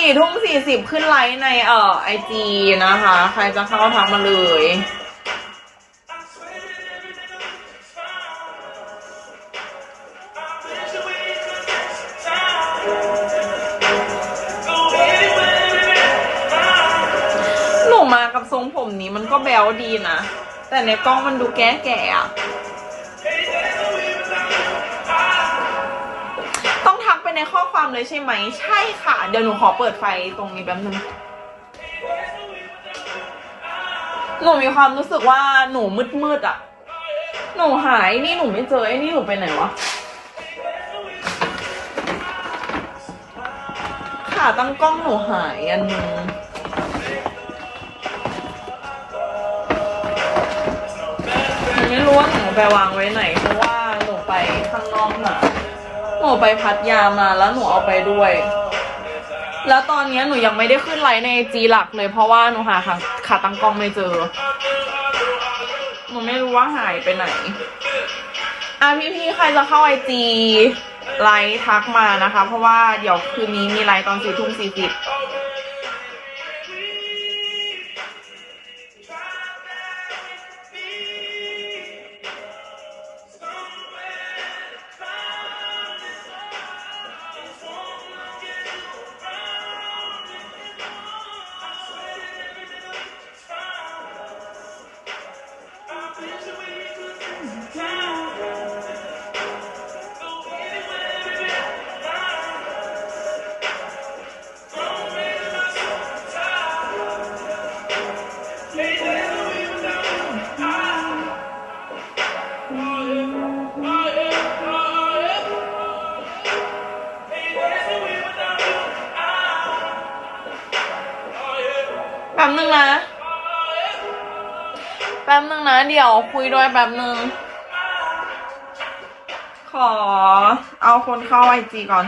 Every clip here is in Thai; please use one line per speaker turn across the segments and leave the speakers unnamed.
สี่ทุ่มสี่สิบขึ้นไลฟ์ในเอ่อไอจีนะคะ ใครจะเข้าทักมาเลย หนูมากับทรงผมนี้มันก็แบวดีนะ แต่ในกล้องมันดูแก่แก่อะ ในข้อความเลยใช่ไหม ใช่ค่ะ เดี๋ยวหนูขอเปิดไฟตรงนี้แป๊บนึง หนูมีความรู้สึกว่าหนูมืดๆอะหนูหายนี่หนูไม่เจอไอ้นี่หนูไปไหนวะ ขาตั้งกล้องหนูหายอันนึงไม่รู้ว่าหนูไปวางไว้ไหนเพราะว่าหนูไปข้างนอกมา หนูไปพัดยามาแล้วหนูเอาไปด้วย แล้วตอนนี้หนูยังไม่ได้ขึ้นไลน์ในจีหลักเลยเพราะว่าหนูหาขาขาตั้งกล้องไม่เจอ หนูไม่รู้ว่าหายไปไหน อะพี่ๆใครจะเข้าไอจีไลน์ทักมานะคะ เพราะว่าเดี๋ยวคืนนี้มีไลน์ตอนสี่ทุ่มสี่สิบ คุยด้วยแบบนึงขอเอาคนเข้าไอจีก่อน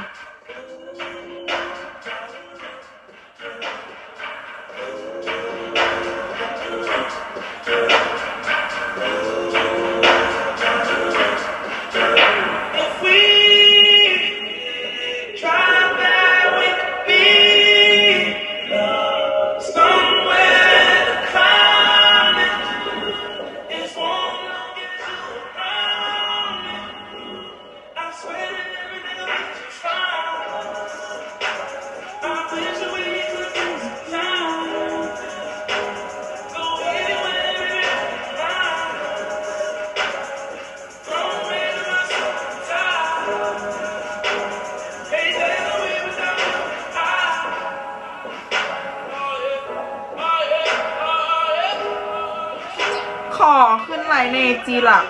ขอขึ้นไหลในจีหลัก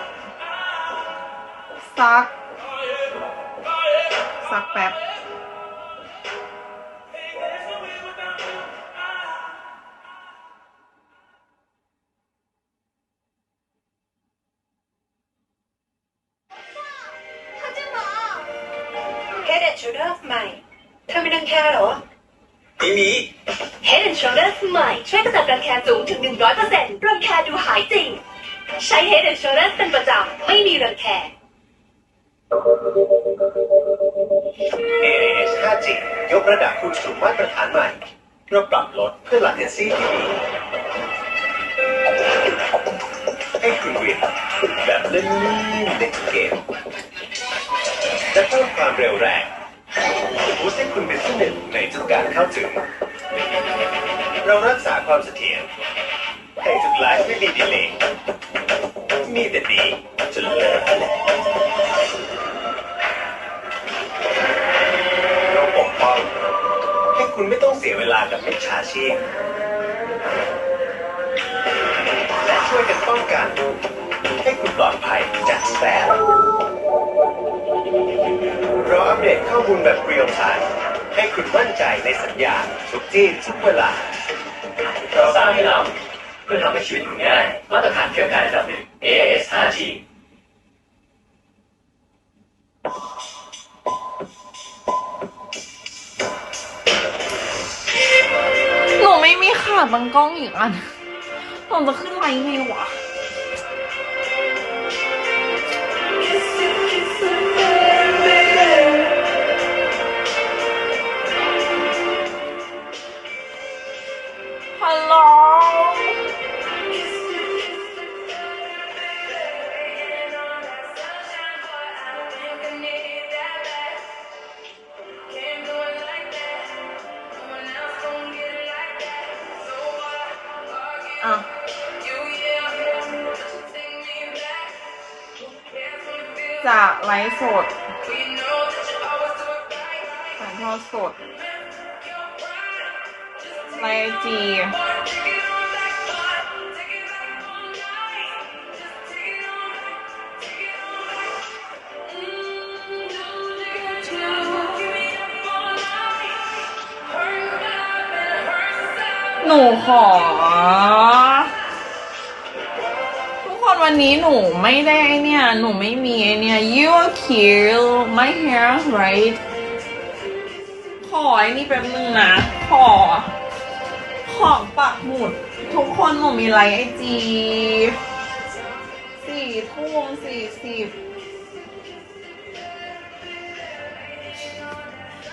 ซัก ซักแป๊บ
Head and shoulders ใหม่เธอไม่ดังแค่หรอ
ม่มี
Head and Shoulders ใหม่ช่วยกระจัดรางแคสูงถึง 100%รังแคดูหายจริง ใช้ Head and Shoulders เป็นประจำไม่มีรังแค
AIS 5G ยกระดับคุณสู่มาตรฐานใหม่เราปรับลดเพื่อ latency ที่ดีให้คุณเรียนแบบเล่นๆในทุกเกมและเพิ่มความเร็วแรงบูสต์ให้คุณเป็นที่หนึ่งในทุกการเข้าถึง เรารักษาความเสถียรให้ทุกไลฟ์ไม่มีดีเลย์ มีแต่ดีจนเลิศเราปกป้องให้คุณไม่ต้องเสียเวลากับมิจฉาชีพและช่วยกันป้องกันให้คุณปลอดภัยจากแสบเราอัปเดตข้อมูลแบบเรียลไทม์ให้คุณมั่นใจในสัญญาณทุกที่ทุกเวลา
เราสร้างให้เรา เพื่อทำให้ชีวิตคุณง่าย มาตรฐานเครือข่ายระดับหนึ่ง AIS 5G
หนูไม่มีขาตั้งกล้องอีกอันหนูจะขึ้นไลน์ไงวะ อะไลฟ์สดถ่ายทอดสดไลฟ์จีหนูขอ วันนี้หนูไม่ได้เนี่ย หนูไม่มีเนี่ย you are cute my hair right ขอไอ้นี่แป๊บนึงนะ ขอ ของปักหมุด ทุกคนหนูมีไลน์ไอจีสี่ทุ่มสี่สิบ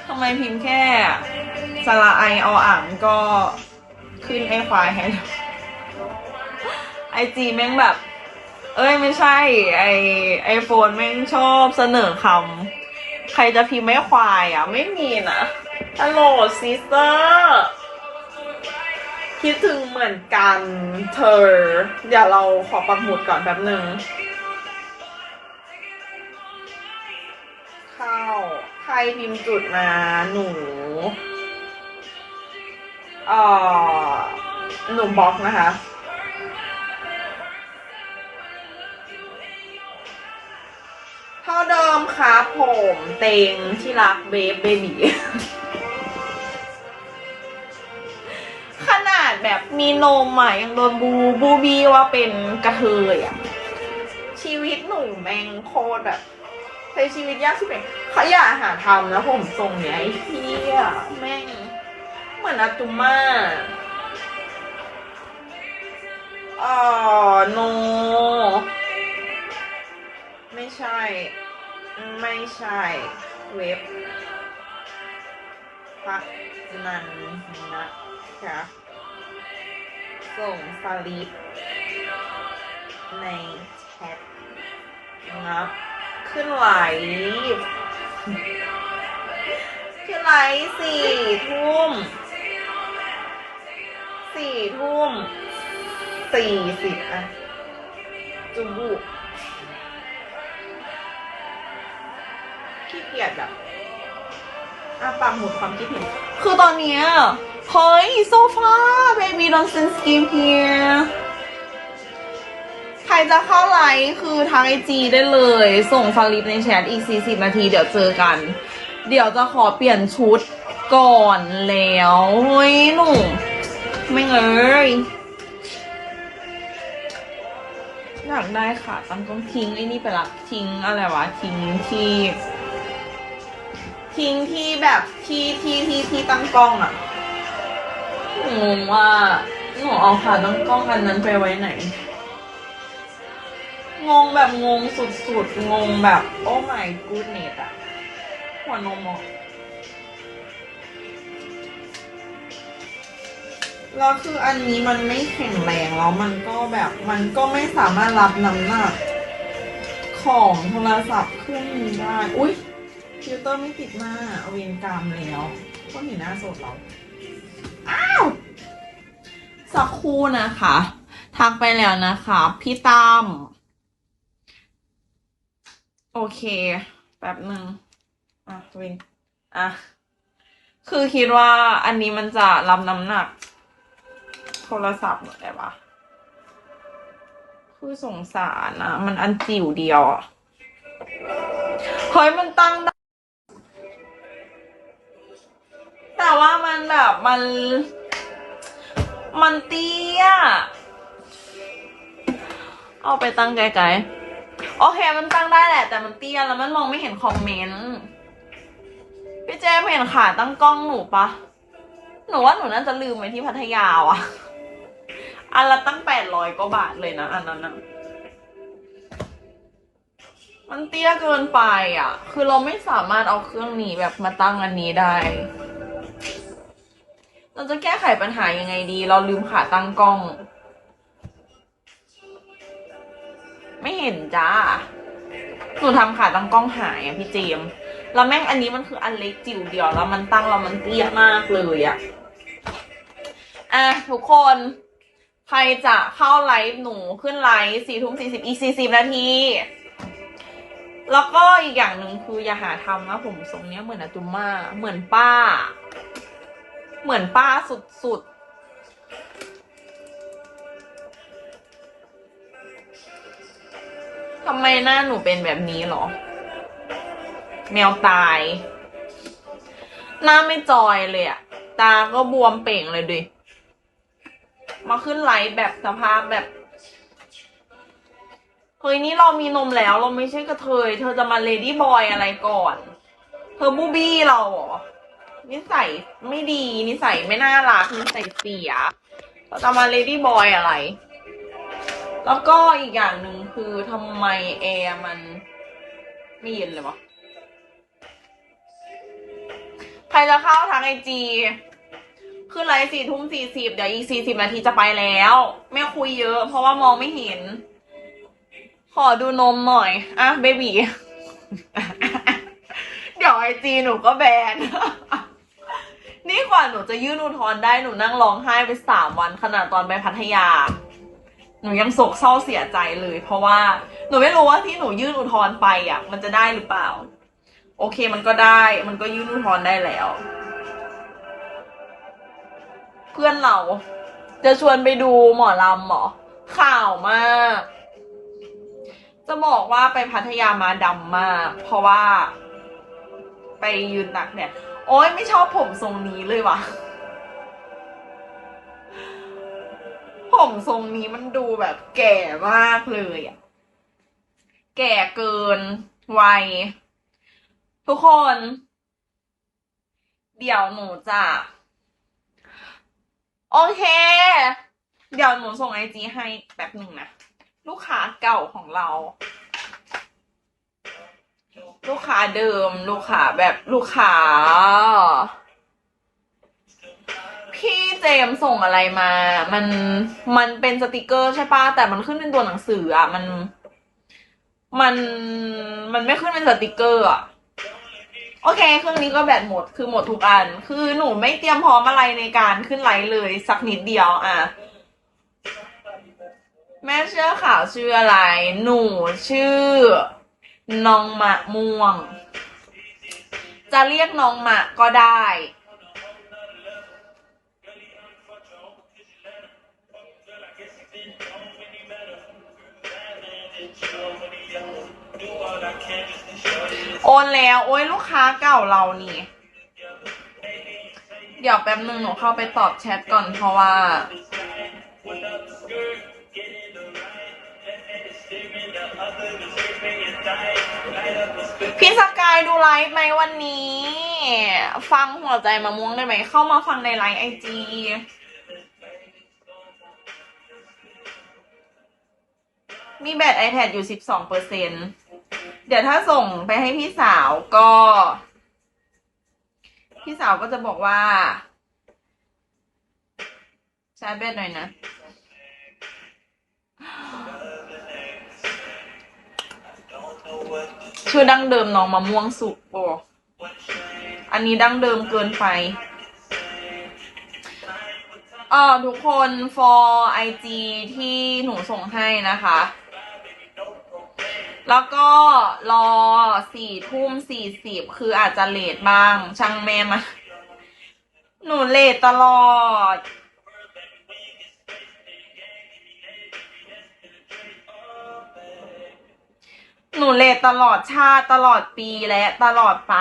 ทำไมพิมพ์แค่สระไอออ่างก็ขึ้นไอควายให้แล้วไอจีแม่งแบบ เอ้ยไม่ใช่ ไอไอโฟนแม่งชอบเสนอคำใครจะพิมพ์ไม่ควายอะ ไม่มีนะฮัลโหลซิสเตอร์คิดถึงเหมือนกันเธอเดี๋ยวเราขอปักหมุดก่อนแป๊บหนึ่งเข้าใครพิมพ์จุดมาหนูเอ่อหนูบล็อกนะคะ ครับผมเตงที่รักเบฟเบบีขนาดแบบมีนมอะยังโดนบูบูบีว่าเป็นกระเทยอะ ชีวิตหนูแมงโคตรแบบใช้ชีวิตยากที่เป็นเขาอยากหาทำนะผมทรงเนี้ยไอ้เหี้ยแม่ง เหมือนอาตุม่าอ๋อโน ไม่ใช่ ไม่ใช่เว็บพักนันนะคะส่งสลิปในแชทงับขึ้นไลฟ์ขึ้นไลฟ์สี่ทุ่มสี่ทุ่มสี่สิบอะจุบุ กียจแบบอะปากหมุดความคิดเห็นคือตอนเนี้ยเฮ้ยโซฟา baby don't send skin here ใครจะเข้าไลฟ์คือทางไอจีได้เลย ส่งสลิปในแชทอีก 40 นาทีเดี๋ยวเจอกัน เดี๋ยวจะขอเปลี่ยนชุดก่อนแล้วเฮ้ยหนูไม่เอ้ยอยากได้ค่ะตั้งต้องทิ้งไอ้นี่ไปละทิ้งอะไรวะทิ้งที่ ทิ้งที่แบบที่ที่ที่ที่ตั้งกล้องอะงงว่าหนูเอาขาตั้งกล้องอันนั้นไปไว้ไหน งงแบบงงสุดๆ งงแบบโอ้ my goodness อะหัวนมอะแล้วคืออันนี้มันไม่แข็งแรงแล้วมันก็แบบมันก็ไม่สามารถรับน้ำหนักของโทรศัพท์เครื่องนี้ได้ อุ๊ย ฟิลเตอร์ไม่ติดหน้าเอาเวนกรรมแล้วก็เห็นหน้าสดเรา อ้าว สักครู่นะคะ ทักไปแล้วนะคะ พี่ตั้มโอเคแป๊บหนึ่งอะเวนอะ คือคิดว่าอันนี้มันจะรับน้ำหนัก โทรศัพท์หมดได้ปะคือสงสารนะมันอันจิ๋วเดียวอะเฮ้ยมันตั้ง แบบมัน มันเตี้ย เอาไปตั้งไกลๆ โอเคมันตั้งได้แหละ แต่มันเตี้ยแล้วมันมองไม่เห็นคอมเมนต์ พี่เจมเห็นขาตั้งกล้องหนูปะ หนูว่าหนูน่าจะลืมไว้ที่พัทยาว่ะ อันละตั้งแปดร้อยกว่าบาทเลยนะอันนั้นนะมันเตี้ยเกินไปอะ คือเราไม่สามารถเอาเครื่องนี้แบบมาตั้งอันนี้ได้ เราจะแก้ไขปัญหายังไงดี เราลืมขาตั้งกล้อง ไม่เห็นจ้าหนูทำขาตั้งกล้องหายอะพี่เจมแล้วแม่งอันนี้มันคืออันเล็กจิ๋วเดียวแล้วมันตั้งแล้วมันเตี้ยมากเลยอะอะทุกคน ใครจะเข้าไลฟ์หนูขึ้นไลฟ์สี่ทุ่มสี่สิบอีสี่สิบนาที แล้วก็อีกอย่างหนึ่งคืออย่าหาทำนะผมทรงเนี้ยเหมือนอาจุมมาเหมือนป้า เหมือนป้าสุดๆทำไมหน้าหนูเป็นแบบนี้หรอ แมวตาย หน้าไม่จอยเลยอะตาก็บวมเป่งเลยดิ มาขึ้นไลฟ์แบบสภาพแบบเฮ้ยนี่เรามีนมแล้วเราไม่ใช่กระเทย เธอจะมาเลดี้บอยอะไรก่อน เธอบูบี้เราเหรอ นิสัยไม่ดี นิสัยไม่น่ารัก นิสัยเสียเราจะมาเลดี้บอยอะไร แล้วก็อีกอย่างหนึ่งคือทำไมแอร์มันไม่เย็นเลยวะ ใครจะเข้าทางไอจีขึ้นไลฟ์สี่ทุ่มสี่สิบเดี๋ยวอีกสี่สิบนาทีจะไปแล้ว ไม่คุยเยอะ เพราะว่ามองไม่เห็น ขอดูนมหน่อย อะเบบีเดี๋ยวไอจีหนูก็แบน กว่าหนูจะยื่นอุทธรณ์ได้หนูนั่งร้องไห้ไปสามวันขนาดตอนไปพัทยา หนูยังโศกเศร้าเสียใจเลย เพราะว่าหนูไม่รู้ว่าที่หนูยื่นอุทธรณ์ไปอะ มันจะได้หรือเปล่า โอเคมันก็ได้ มันก็ยื่นอุทธรณ์ได้แล้ว เพื่อนเรา จะชวนไปดูหมอลำหรอข่าวมาก จะบอกว่าไปพัทยามาดำมาก เพราะว่า ไปยืนตักเนี่ย โอ๊ยไม่ชอบผมทรงนี้เลยว่ะ ผมทรงนี้มันดูแบบแก่มากเลยอะแก่เกินวัยทุกคน เดี๋ยวหนูจะโอเค เดี๋ยวหนูส่งไอจีให้แป๊บหนึ่งนะ ลูกค้าเก่าของเรา ลูกค้าเดิม ลูกค้าแบบลูกค้า พี่เจมส่งอะไรมา มันมันเป็นสติกเกอร์ใช่ปะแต่มันขึ้นเป็นตัวหนังสืออะ มัน มันมันไม่ขึ้นเป็นสติกเกอร์อะโอเค เครื่องนี้ก็แบตหมด คือหมดทุกอัน คือหนูไม่เตรียมพร้อมอะไรในการขึ้นไลฟ์เลยสักนิดเดียวอะ แม่เชื่อข่าวชื่ออะไร หนูชื่อ น้องมะม่วง จะเรียกน้องมะก็ได้ โอนแล้ว โอ้ยลูกค้าเก่าเรานี่ เดี๋ยวแป๊บหนึ่งหนูเข้าไปตอบแชทก่อนเพราะว่า พี่สกายดูไลฟ์ไหมวันนี้ ฟังหัวใจมะม่วงได้ไหม เข้ามาฟังในไลฟ์ไอจีมีแบต iPad อยู่ 12เปอร์เซ็นเดี๋ยวถ้าส่งไปให้พี่สาวก็ พี่สาวก็จะบอกว่าชาร์จแบตหน่อยนะ ชื่อดั้งเดิมน้องมะม่วงสุกโอ้อันนี้ดั้งเดิมเกินไปเออทุกคน for IG ที่หนูส่งให้นะคะ แล้วก็รอสี่ทุ่มสี่สิบคืออาจจะเลทบ้าง ช่างแม่มา หนูเลทตลอด หนูเลทตลอดชาติตลอดปีและตลอดไป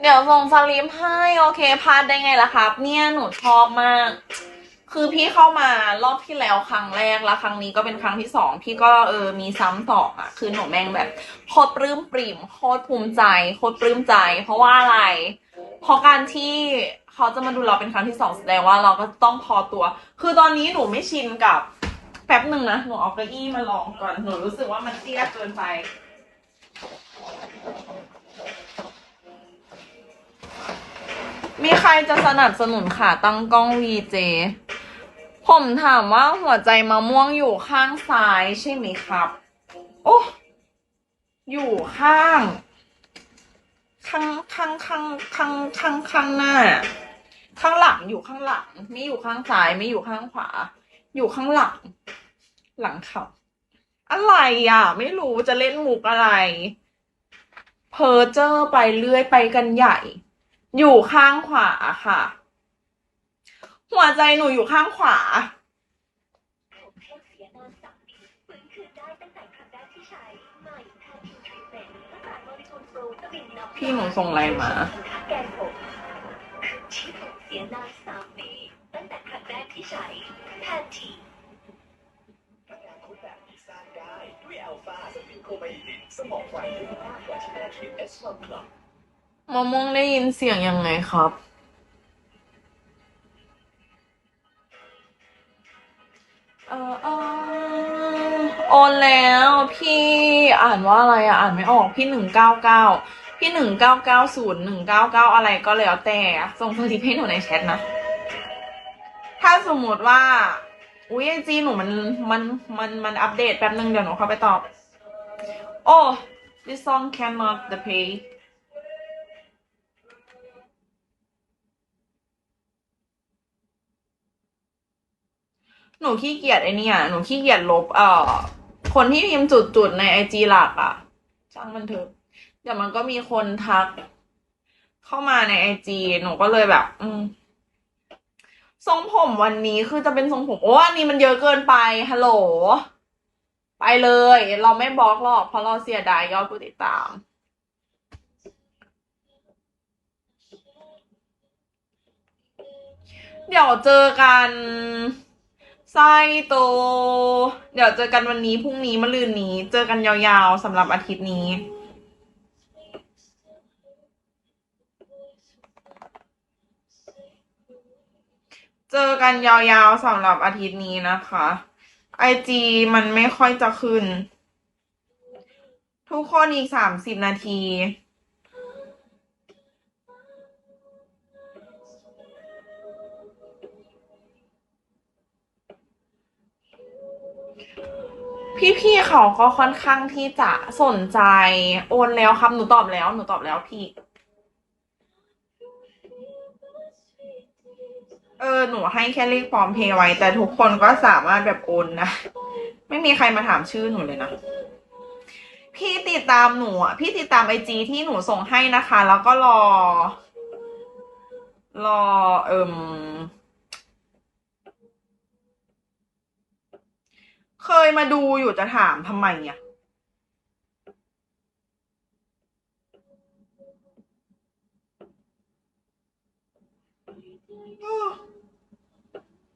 เดี๋ยวส่งสลิปให้ โอเคพลาดได้ไงล่ะครับ เนี่ยหนูชอบมาก คือพี่เข้ามารอบที่แล้วครั้งแรกแล้วครั้งนี้ก็เป็นครั้งที่สองพี่ก็เออมีซ้ำสองอะ คือหนูแม่งแบบโคตรปลื้มปริ่มโคตรภูมิใจโคตรปลื้มใจ เพราะว่าอะไรเพราะการที่เขาจะมาดูเราเป็นครั้งที่สองแสดงว่าเราก็ต้องพอตัว คือตอนนี้หนูไม่ชินกับแป๊บหนึ่งนะหนูเอาเก้าอี้มาลองก่อนหนูรู้สึกว่ามันเตี้ยเกินไปพรจะสนับสนุนขาตั้งกล้อง VJ ผมถามว่าหัวใจมะม่วงอยู่ข้างซ้ายใช่ไหมครับ โอ้ อยู่ข้าง ข้างข้างข้างข้างข้างข้างหน้า ข้างหลังอยู่ข้างหลัง ไม่อยู่ข้างซ้ายไม่อยู่ข้างขวา อยู่ข้างหลัง หลังเขาอะไรอะ ไม่รู้จะเล่นมุกอะไร เพอเจอร์ไปเรื่อยไปกันใหญ่ อยู่ข้างขวาค่ะ หัวใจหนูอยู่ข้างขวา
ผมแห้งเสียนานสามปีฟื้นคืนได้ตั้งแต่ครั้งแรกที่ใช้ใหม่แททีทรีเมนต์ตั้งแต่บริทูลโปรตวินนำ
พี่หนูส่งอะไรมา
แกนผมคือที่ผมเสียนานสามปีตั้งแต่ครั้งแรกที่ใช้แทที
พลังคุณแบบที่สร้างได้ด้วยอัลฟาสปินโคไบลินสมองไฟได้มากกว่าที่แม่ทริปเอสวันคลับ
มะม่วงได้ยินเสียงยังไงครับ เออเออโอนแล้วพี่อ่านว่าอะไรอะอ่านไม่ออกพี่หนึ่งเก้าเก้าพี่หนึ่งเก้าเก้าศูนย์หนึ่งเก้าเก้าอะไรก็แล้วแต่ส่งสลิปให้หนูในแชทนะ ถ้าสมมติว่าอุ้ยไอจีหนูมันมันมันมันอัปเดตแป๊บนึงเดี๋ยวหนูเข้าไปตอบ โอ้ this song cannot the pay ห นูขี้เกียจไอเนี่ย หนูขี้เกียจลบ เอ่อ คนที่พิมพ์จุดๆในไอจีหลักอะช่างมันเถอะเดี๋ยวมันก็มีคนทัก เข้ามาในไอจีหนูก็เลยแบบ อืมทรงผมวันนี้คือจะเป็นทรงผม โอ้อันนี้มันเยอะเกินไปฮัลโหล ไปเลย เราไม่บล็อกหรอกเพราะเราเสียดายยอดผู้ติดตามเดี๋ยวเจอกัน ไส้โต เดี๋ยวเจอกันวันนี้พรุ่งนี้มะรืนนี้ เจอกันยาวๆสำหรับอาทิตย์นี้ เจอกันยาวๆสำหรับอาทิตย์นี้นะคะไอจีมันไม่ค่อยจะขึ้น ทุกคนอีกสามสิบนาที พี่ๆเขาก็ค่อนข้างที่จะสนใจโอนแล้วครับ หนูตอบแล้ว หนูตอบแล้วพี่ เออ หนูให้แค่เลขพร้อมเพย์ไว้ แต่ทุกคนก็สามารถแบบโอนนะ ไม่มีใครมาถามชื่อหนูเลยนะ พี่ติดตามหนูอะ พี่ติดตามไอจีที่หนูส่งให้นะคะ แล้วก็รอ รอ เอิม เคยมาดูอยู่จะถามทำไมอะ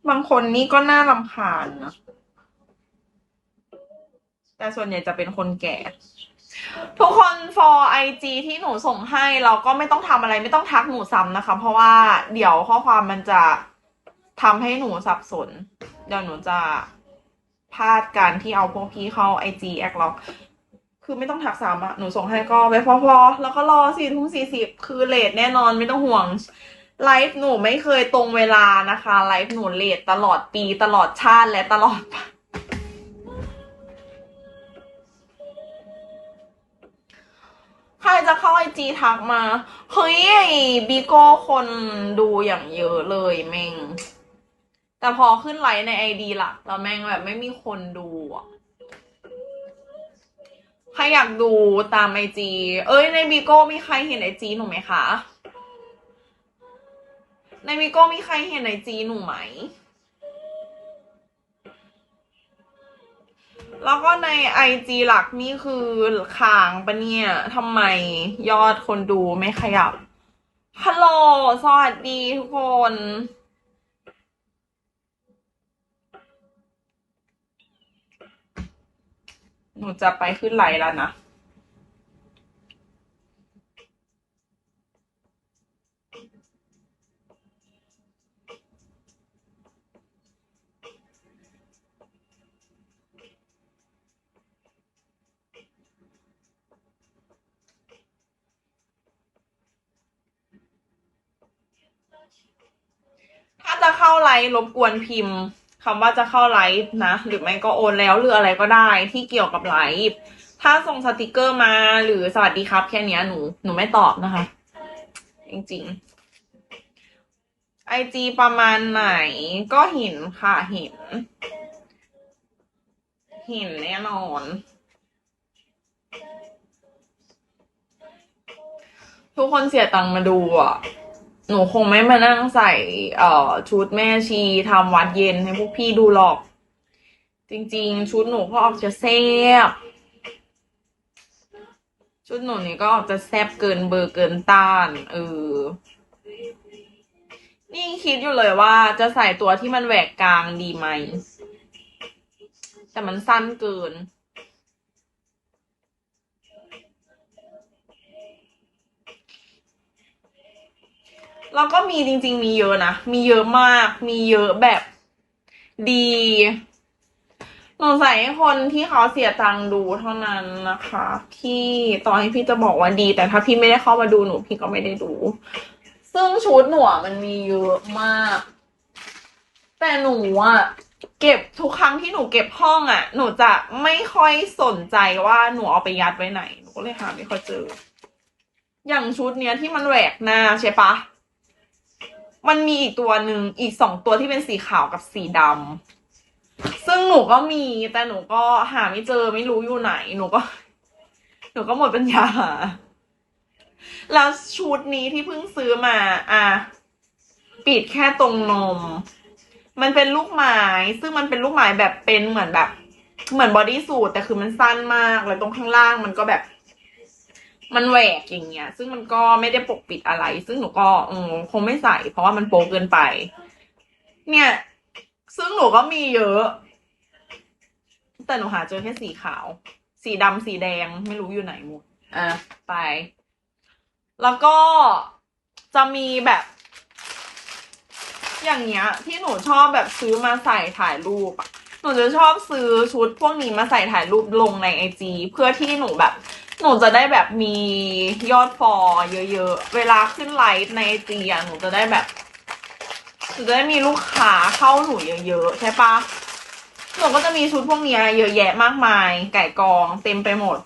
บางคนนี่ก็น่ารำคาญนะ แต่ส่วนใหญ่จะเป็นคนแก่ ทุกคน for IG ที่หนูส่งให้เราก็ไม่ต้องทำอะไรไม่ต้องทักหนูซ้ำนะคะ เพราะว่าเดี๋ยวข้อความมันจะทำให้หนูสับสน เดี๋ยวหนูจะ พลาดการที่เอาพวกพี่เข้า IG แอคล็อกคือไม่ต้องทักซ้ำอะหนูส่งให้ก็ไปพอๆแล้วก็รอสี่ทุ่มสี่สิบคือเลทแน่นอนไม่ต้องห่วงไลฟ์หนูไม่เคยตรงเวลานะคะไลฟ์หนูเลทตลอดปีตลอดชาติและตลอดใครจะเข้าไอจีทักมา เฮ้ยบีโก้คนดูอย่างเยอะเลยแม่ง แต่พอขึ้นไลฟ์ในไอดีหลักแล้วแม่งแบบไม่มีคนดูอะใครอยากดูตามไอจีเอ้ยในบีโก้มีใครเห็นไอจีหนูไหมคะ ในมิโก้มีใครเห็นในจีหนูไหม แล้วก็ในไอจีหลักนี่คือค้างปะเนี่ยทำไมยอดคนดูไม่ขยับ ฮัลโหล สวัสดีทุกคน หนูจะไปขึ้นไหลแล้วนะ ถ้าจะเข้าไลน์รบกวนพิมพ์ คำว่าจะเข้าไลฟ์นะ หรือไม่ก็โอนแล้วหรืออะไรก็ได้ที่เกี่ยวกับไลฟ์ถ้าส่งสติกเกอร์มาหรือสวัสดีครับ แค่นี้หนูหนูไม่ตอบนะคะ จริงๆไอจีประมาณไหนก็เห็นค่ะเห็น เห็นแน่นอนทุกคนเสียตังค์มาดูอะ หนูคงไม่มานั่งใส่เอ่อชุดแม่ชีทำวัดเย็นให้พวกพี่ดูหรอก จริง ๆ ชุดหนูก็ออกจะแซบชุดหนูนี่ก็ออกจะแซบเกินเบอร์เกินต้านเออนี่คิดอยู่เลยว่าจะใส่ตัวที่มันแหวกกลางดีไหม แต่มันสั้นเกิน แล้วก็มีจริง ๆ มีเยอะนะ มีเยอะมาก มีเยอะแบบดีหนูใส่ให้คนที่เขาเสียตังค์ดูเท่านั้นนะคะพี่ตอนที่พี่จะบอกว่าดี แต่ถ้าพี่ไม่ได้เข้ามาดูหนูพี่ก็ไม่ได้ดู ซึ่งชุดหนูมันมีเยอะมาก แต่หนูอะเก็บทุกครั้งที่หนูเก็บห้องอะหนูจะไม่ค่อยสนใจว่าหนูเอาไปยัดไว้ไหนหนูก็เลยหาไม่ค่อยเจอ อย่างชุดเนี้ยที่มันแหวกหน้าใช่ปะ มันมีอีกตัวหนึ่งอีกสองตัวที่เป็นสีขาวกับสีดำซึ่งหนูก็มี แต่หนูก็หาไม่เจอไม่รู้อยู่ไหน หนูก็ หนูก็หมดปัญญาหาแล้วชุดนี้ที่เพิ่งซื้อมา อะปิดแค่ตรงนม มันเป็นลูกไม้ซึ่งมันเป็นลูกไม้แบบเป็นเหมือนแบบ เหมือนบอดี้สูทแต่คือมันสั้นมาก แล้วตรงข้างล่างมันก็แบบ มันแหวกอย่างเงี้ย ซึ่งมันก็ไม่ได้ปกปิดอะไร ซึ่งหนูก็อืมคงไม่ใส่ เพราะว่ามันโป๊เกินไป เนี่ย ซึ่งหนูก็มีเยอะ แต่หนูหาเจอแค่สีขาว สีดำสีแดงไม่รู้อยู่ไหนหมดอะไป แล้วก็จะมีแบบ อย่างเงี้ย ที่หนูชอบแบบซื้อมาใส่ถ่ายรูปอะหนูจะชอบซื้อชุดพวกนี้มาใส่ถ่ายรูปลงในไอจีเพื่อที่หนูแบบ หนูจะได้แบบมียอดฟอลเยอะๆ เวลาขึ้นไลฟ์ในไอจีอะหนูจะได้แบบหนูจะได้มีลูกค้าเข้าหนูเยอะๆ ใช่ปะหนูก็จะมีชุดพวกเนี้ยเยอะแยะมากมาย ไก่กองเต็มไปหมด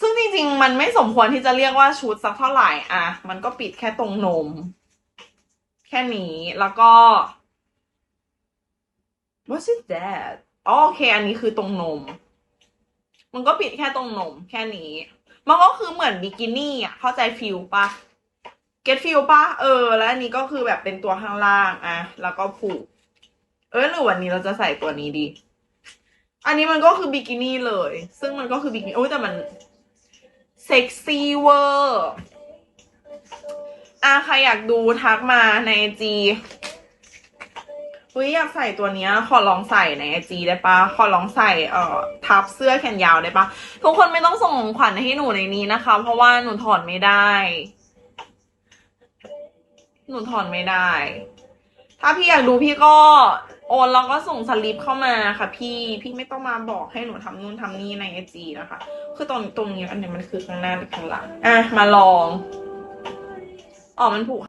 ซึ่งจริงๆ มันไม่สมควรที่จะเรียกว่าชุดสักเท่าไหร่อะ มันก็ปิดแค่ตรงนม แค่นี้แล้วก็ What's it that อ๋อโอเค อันนี้คือตรงนม มันก็ปิดแค่ตรงนมแค่นี้ มันก็คือเหมือนบิกินี่อะ เข้าใจฟิลปะเก็ตฟิลปะเออ แล้วอันนี้ก็คือแบบเป็นตัวข้างล่างอะ แล้วก็ผูก เออหรือวันนี้เราจะใส่ตัวนี้ดี อันนี้มันก็คือบิกินี่เลย ซึ่งมันก็คือบิกินี่โอ้ยแต่มันเซ็กซี่เวอร์อะใครอยากดูทักมาในจี อุ้ยอยากใส่ตัวเนี้ยขอลองใส่ในไอจีได้ปะขอลองใส่เอ่อทับเสื้อแขนยาวได้ปะทุกคนไม่ต้องส่งของขวัญให้หนูในนี้นะคะ เพราะว่าหนูถอนไม่ได้ หนูถอนไม่ได้ ถ้าพี่อยากดูพี่ก็โอนแล้วก็ส่งสลิปเข้ามาค่ะ พี่พี่ไม่ต้องมาบอกให้หนูทำนู่นทำนี่ในไอจีนะคะ คือตรงตรงนี้อันนี้มันคือข้างหน้าหรือข้างหลังอะมาลองอ๋อมันผูก